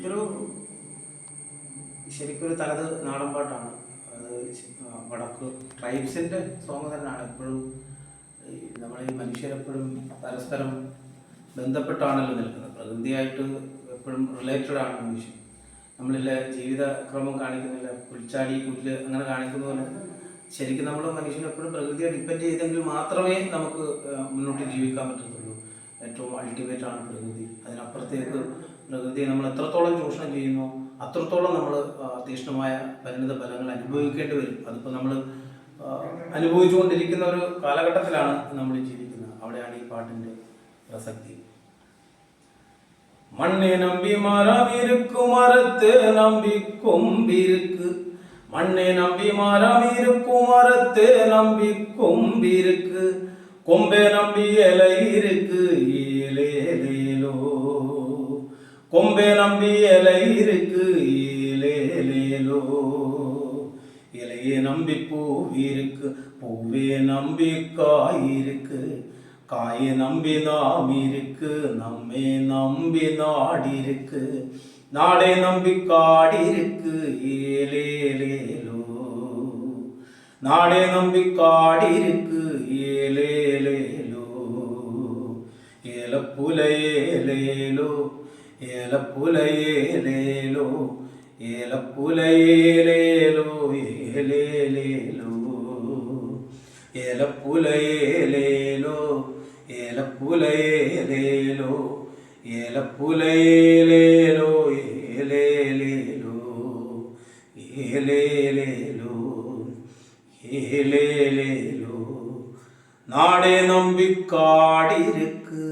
ഇതൊരു ശരിക്കൊരു തലത് നാടൻ പാട്ടാണ്. അത് വടക്ക് ട്രൈബ്സിന്റെ സോങ് തന്നെയാണ്. എപ്പോഴും നമ്മൾ ഈ മനുഷ്യരെപ്പോഴും പരസ്പരം ബന്ധപ്പെട്ടാണല്ലോ നിൽക്കുന്നത്. പ്രകൃതിയായിട്ട് എപ്പോഴും റിലേറ്റഡ് ആണ് മനുഷ്യൻ നമ്മളിലെ ജീവിതക്രമം കാണിക്കുന്നില്ല? പുൽച്ചാടി പുല്ല് അങ്ങനെ കാണിക്കുന്ന പോലെ ശരിക്കും നമ്മൾ മനുഷ്യൻ എപ്പോഴും പ്രകൃതിയെ ഡിപ്പെൻഡ് ചെയ്തെങ്കിൽ മാത്രമേ നമുക്ക് മുന്നോട്ട് ജീവിക്കാൻ പറ്റത്തുള്ളൂ. ഏറ്റവും അൾട്ടിമേറ്റ് ആണ് പ്രകൃതി. അതിനപ്പുറത്തേക്ക് പ്രകൃതിയെ നമ്മൾ എത്രത്തോളം ചൂഷണം ചെയ്യുന്നു അത്രത്തോളം നമ്മൾ തീഷ്ണമായ പരിണിത ഫലങ്ങൾ അനുഭവിക്കേണ്ടി വരും. അതിപ്പോൾ നമ്മൾ അനുഭവിച്ചുകൊണ്ടിരിക്കുന്ന ഒരു കാലഘട്ടത്തിലാണ് നമ്മൾ ജീവിക്കുന്നത്. അവിടെയാണ് ഈ പാട്ടിന്റെ പ്രസക്തി. മണ്ണെ നമ്പി മരമിരുക്കു നമ്പി കൊമ്പിരുക്ക് മണ്ണെ നമ്പി മരമിരുക്കു നമ്പി കൊമ്പിരുക്ക് കൊമ്പെ നമ്പി ഇലയിരുക്ക്. ഈ கொம்பே நம்பி இலை இருக்கு இலேலேலோ இலையே நம்பி பூவிருக்கு பூவே நம்பி காய் இருக்கு. காயை நம்பி நாம் இருக்கு நம்மை நம்பி நாடு இருக்கு. நாடை நம்பி காடு இருக்கு ஏலேலேலோ நாடே நம்பி காடு இருக்கு ஏலேலேலோ ஏலப்புல ஏலேலோ ஏலப்புல ஏலேலோ ஏலப்புல ஏலேலோ ஏலேலேலோ. ஏலப்புல ஏலேலோ ஏலப்புல ஏலேலோ ஏலப்புல ஏலேலோ ஏலேலேலோ ஏலேலேலோ ஏலேலேலோ. நாடே நம்பி காடிருக்கு